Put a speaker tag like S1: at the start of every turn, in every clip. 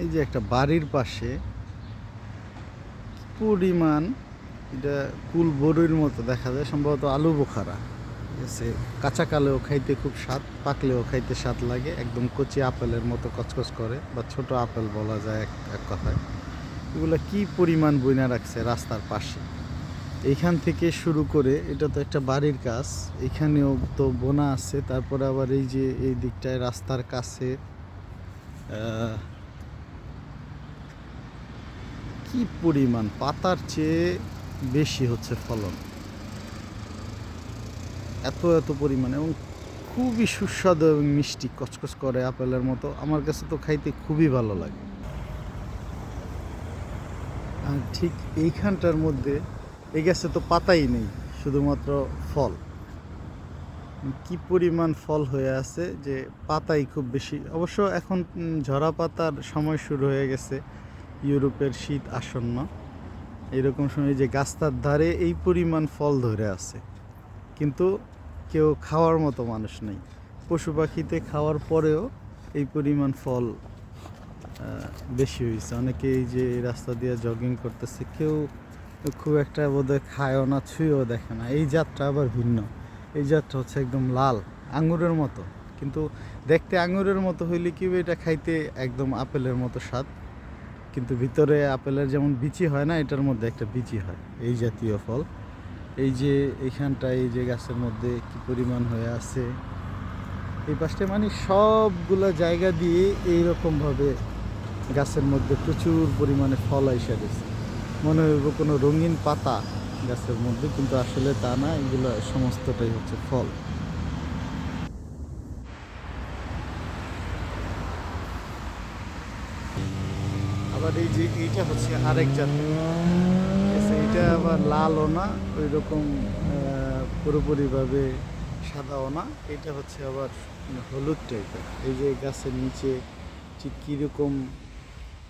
S1: এই যে একটা বাড়ির পাশে পরিমাণ এটা কুল বড়ির মতো দেখা যায়, সম্ভবত আলু বোখারা। আছে? কাঁচা কালেও খাইতে খুব স্বাদ, পাকলেও খাইতে স্বাদ লাগে, একদম কচি আপেলের মতো কচকচ করে, বা ছোট আপেল বলা যায় এক এক কথায়। এগুলো কি পরিমাণ বইনা রাখছে রাস্তার পাশে? এইখান থেকে শুরু করে, এটা তো একটা বাড়ির কাজ, এখানেও তো বোনা আছে, তারপরে আবার এই যে এই দিকটায় রাস্তার কাছে কি পরিমাণ পাতার চেয়ে বেশি হচ্ছে ফলন? এত এত পরিমাণ এবং খুবই সুস্বাদু এবং মিষ্টি, কচকচ করে আপেলের মতো। আমার কাছে তো খাইতে খুবই ভালো লাগে। আর ঠিক এইখানটার মধ্যে এই গাছে তো পাতাই নেই, শুধুমাত্র ফল। কি পরিমাণ ফল হয়ে আছে যে পাতাই খুব বেশি। অবশ্য এখন ঝরা পাতার সময় শুরু হয়ে গেছে। ইউরোপের শীত আসন্ন। এরকম সময় যে গাছটার ধারে এই পরিমাণ ফল ধরে আছে। কিন্তু কেউ খাওয়ার মতো মানুষ নেই। পশু পাখিতে খাওয়ার পরেও এই পরিমাণ ফল বেশি হয়েছে। অনেকে এই যে রাস্তা দিয়ে জগিং করতেছে, কেউ খুব একটা বোধহয় খায়ও না, ছুঁয়েও দেখে না। এই জাতটা আবার ভিন্ন। এই জাতটা হচ্ছে একদম লাল, আঙুরের মতো। কিন্তু দেখতে আঙুরের মতো হইলে কি এটা খাইতে একদম আপেলের মতো স্বাদ। কিন্তু ভিতরে আপেলের যেমন বিচি হয় না, এটার মধ্যে একটা বিচি হয়, এই জাতীয় ফল। এই যে এইখানটা এই যে গাছের মধ্যে কি পরিমাণ হয়ে আছে, এই পাশটা মানে সবগুলা জায়গা দিয়ে এই এইরকমভাবে গাছের মধ্যে প্রচুর পরিমাণে ফল আইসা গেছে। মনে হইব কোনো রঙিন পাতা গাছের মধ্যে, কিন্তু আসলে তা না, এগুলো সমস্তটাই হচ্ছে ফল। আবার এই যে এইটা হচ্ছে আরেক এসে এটা আবার লালও না ওই রকম পুরোপুরিভাবে সাদাও না। এটা হচ্ছে আবার হলুদ টাইপের এই যে গাছের নিচে ঠিক কীরকম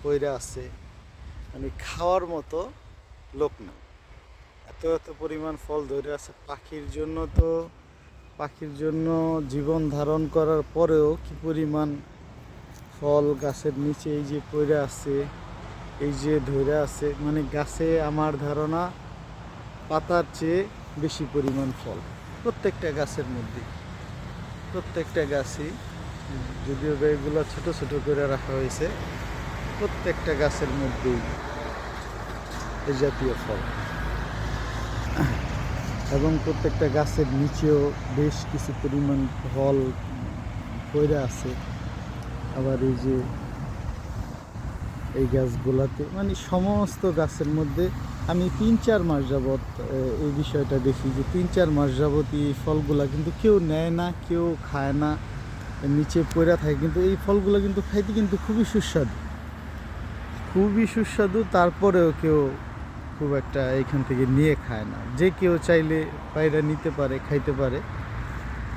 S1: পয়রা আছে মানে খাওয়ার মতো লোক না। এত এত পরিমাণ ফল ধরে আছে পাখির জন্য তো, পাখির জন্য জীবন ধারণ করার পরেও কি পরিমাণ ফল গাছের নিচে এই যে পড়ে আছে এই যে ধরে আছে মানে গাছে আমার ধারণা পাতার চেয়ে বেশি পরিমাণ ফল, প্রত্যেকটা গাছের মধ্যে। প্রত্যেকটা গাছই, যদিও এগুলো ছোট ছোট করে রাখা হয়েছে, প্রত্যেকটা গাছের মধ্যেই এই জাতীয় ফল। এবং প্রত্যেকটা গাছের নিচেও বেশ কিছু পরিমাণ ফল পড়ে আছে। আবার এই যে এই গাছগুলাতে মানে সমস্ত গাছের মধ্যে আমি তিন চার মাস যাবৎ এই বিষয়টা দেখি যে তিন চার মাস যাবৎ এই ফলগুলা কিন্তু কেউ নেয় না, কেউ খায় না, নিচে পড়ে থাকে, কিন্তু এই ফলগুলো কিন্তু খাইতে কিন্তু খুবই সুস্বাদু। খুবই সুস্বাদু, তারপরেও কেউ খুব একটা এইখান থেকে নিয়ে খায় না। যে কেউ চাইলে পায়রা নিতে পারে, খাইতে পারে,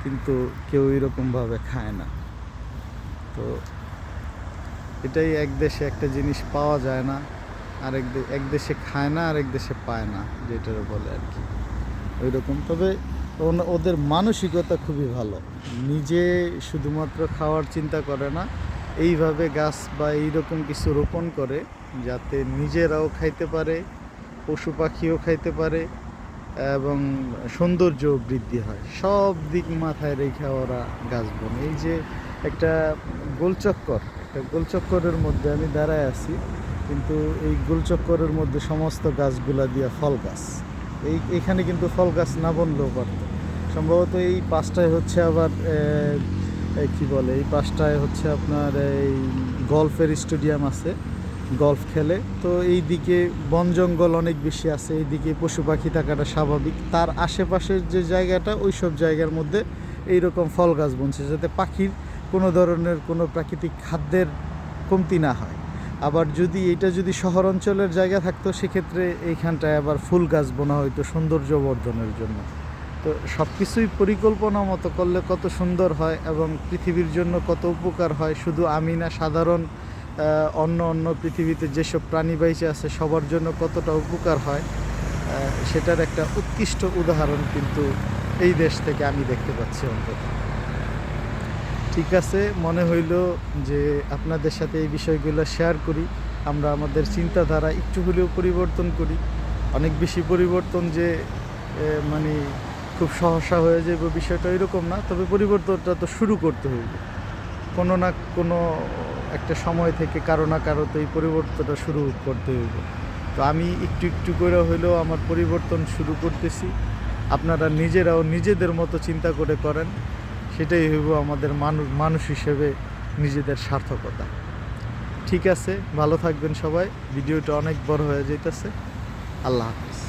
S1: কিন্তু কেউ এরকমভাবে খায় না। তো এটাই এক দেশে একটা জিনিস পাওয়া যায় না, আরেক এক দেশে খায় না, আরেক দেশে পায় না, যেটার বলে আর কি। ওই রকম তবে ওদের মানসিকতা খুবই ভালো। নিজে শুধুমাত্র খাওয়ার চিন্তা করে না, এইভাবে গাছ বা এইরকম কিছু রোপণ করে, যাতে নিজেরাও খাইতে পারে, পশু পাখিও খাইতে পারে, এবং সৌন্দর্য বৃদ্ধি হয়। সব দিক মাথায় রেখে ওরা গাছ বনে। এই যে একটা গোলচক্কর একটা গোলচক্করের মধ্যে আমি দাঁড়ায় আছি, কিন্তু এই গোলচক্করের মধ্যে সমস্ত গাছগুলা দিয়ে ফল গাছ। এই, এখানে কিন্তু ফল গাছ না বনলেও পারত। সম্ভবত এই পাঁচটায় হচ্ছে আবার কি বলে, এই পাঁচটায় হচ্ছে আপনার এই গল্ফের স্টেডিয়াম আছে, গল্ফ খেলে। তো এই দিকে বন জঙ্গল অনেক বেশি আছে এইদিকে পশু পাখি থাকাটা স্বাভাবিক। তার আশেপাশের যে জায়গাটা ওই সব জায়গার মধ্যে এই রকম ফল গাছ বনছে, যাতে পাখির কোনো ধরনের কোনো প্রাকৃতিক খাদ্যের কমতি না হয়। আবার যদি এটা যদি শহর অঞ্চলের জায়গা থাকতো, সেক্ষেত্রে এইখানটায় আবার ফুল গাছ বোনা হইতো সৌন্দর্য বর্ধনের জন্য। তো সব কিছুই পরিকল্পনা মতো করলে কত সুন্দর হয় এবং পৃথিবীর জন্য কত উপকার হয়, শুধু আমি না, সাধারণ অন্য অন্য পৃথিবীতে যেসব প্রাণী বাইচে আছে, সবার জন্য কতটা উপকার হয় সেটার একটা উৎকৃষ্ট উদাহরণ কিন্তু এই দেশ থেকে আমি দেখতে পাচ্ছি অন্তত। ঠিক আছে, মনে হইল যে আপনাদের সাথে এই বিষয়গুলো শেয়ার করি। আমরা আমাদের চিন্তাধারা একটু হলেও পরিবর্তন করি। অনেক বেশি পরিবর্তন যে মানে খুব সহসা হয়ে যাবে বিষয়টা এরকম না, তবে পরিবর্তনটা তো শুরু করতে হইবে। কোনো না কোনো একটা সময় থেকে কারও না কারও তো এই পরিবর্তনটা শুরু করতে হইবে। তো আমি একটু একটু করে হইলেও আমার পরিবর্তন শুরু করতেছি। আপনারা নিজেরাও নিজেদের মতো চিন্তা করে করেন। সেটাই হইব আমাদের মানুষ মানুষ হিসেবে নিজেদের সার্থকতা। ঠিক আছে, ভালো থাকবেন সবাই, ভিডিওটা অনেক বড় হয়ে যেতেছে আল্লাহ হাফিজ।